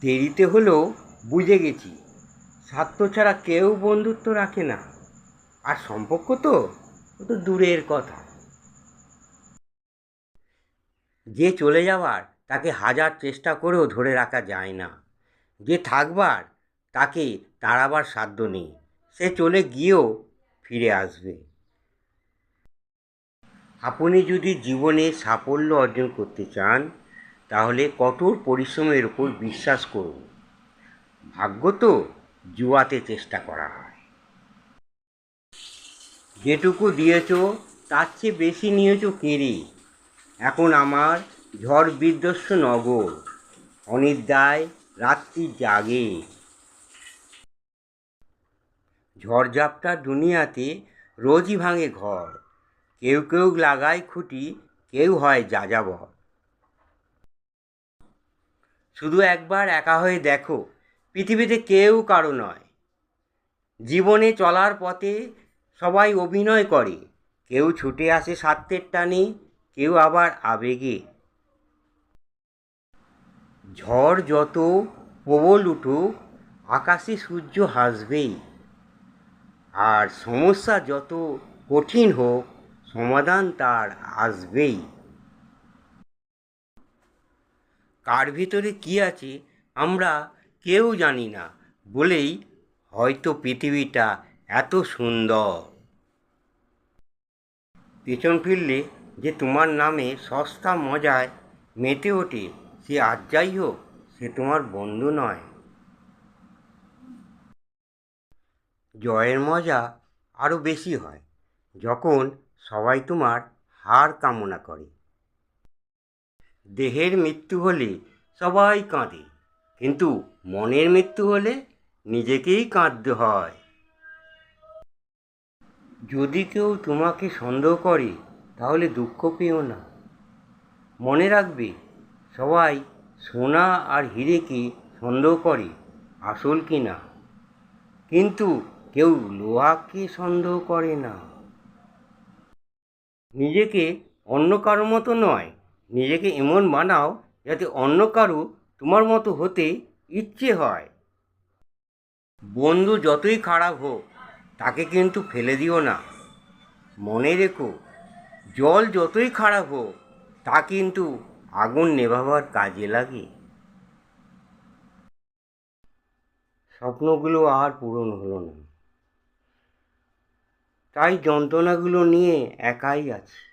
দেরিতে হলেও বুঝে গেছি। স্বার্থ ছাড়া কেউ বন্ধুত্ব রাখে না। আর সম্পর্ক তো, ও তো দূরের কথা। যে চলে যাওয়ার তাকে হাজার চেষ্টা করেও ধরে রাখা যায় না। যে থাকবার, তাকে তাড়াবার সাধ্য নেই। সে চলে গিয়েও ফিরে আসবে। আপনি যদি জীবনে সাফল্য অর্জন করতে চান তাহলে কঠোর পরিশ্রমের উপর বিশ্বাস করুন। ভাগ্য তো জুয়াতে চেষ্টা করা হয়। যেটুকু দিয়েছ, তার চেয়ে বেশি নিয়েছ কেড়ে। এখন আমার ঝড় বিধ্বস্ত নগর, অনিদ্রায় রাত্রি জাগে। ঝড়ঝাপটা দুনিয়াতে রোজই ভাঙে ঘর। কেউ কেউ লাগায় খুঁটি, কেউ হয় যাযাবর। শুধু একবার একা হয়ে দেখো, পৃথিবীতে কেউ কারও নয়। জীবনে চলার পথে সবাই অভিনয় করে। কেউ ছুটে আসে স্বার্থের টানে, কেউ আবার আবেগে। ঝড় যত প্রবল উঠুক, আকাশে সূর্য হাসবেই। আর সমস্যা যত কঠিন হোক, সমাধান তার আসবেই। কার ভিতরে কি আছে আমরা কেউ জানি না বলেই হয়তো পৃথিবীটা এত সুন্দর। পেছন ফিরলে যে তোমার নামে সস্তা মজায় মেতে ওঠে, সে আজ যাই হোক, সে তোমার বন্ধু নয়। জয়ের মজা আরও বেশি হয়, যখন সবাই তোমার হার কামনা করে। দেহের মৃত্যু হলে সবাই কাঁদে, কিন্তু মনের মৃত্যু হলে নিজেকেই কাঁদতে হয়। যদি কেউ তোমাকে সন্দেহ করে, তাহলে দুঃখ পেও না। মনে রাখবে, সবাই সোনা আর হিরেকে সন্দেহ করে, আসল কি না? কিন্তু কেউ লোহাকে সন্দেহ করে না। নিজেকে অন্য কারও মতো নয় নিজেকে এমন বানাও যাতে অন্য কারও তোমার মতো হতে ইচ্ছে হয়। বন্ধু যতই খারাপ হোক, তাকে কিন্তু ফেলে দিও না। মনে রেখো, জল যতই খারাপ হোক, তা কিন্তু আগুন নেভাবার কাজে লাগে। স্বপ্নগুলো আর পূরণ হলো না। তাই যন্ত্রণাগুলো নিয়ে একাই আছে।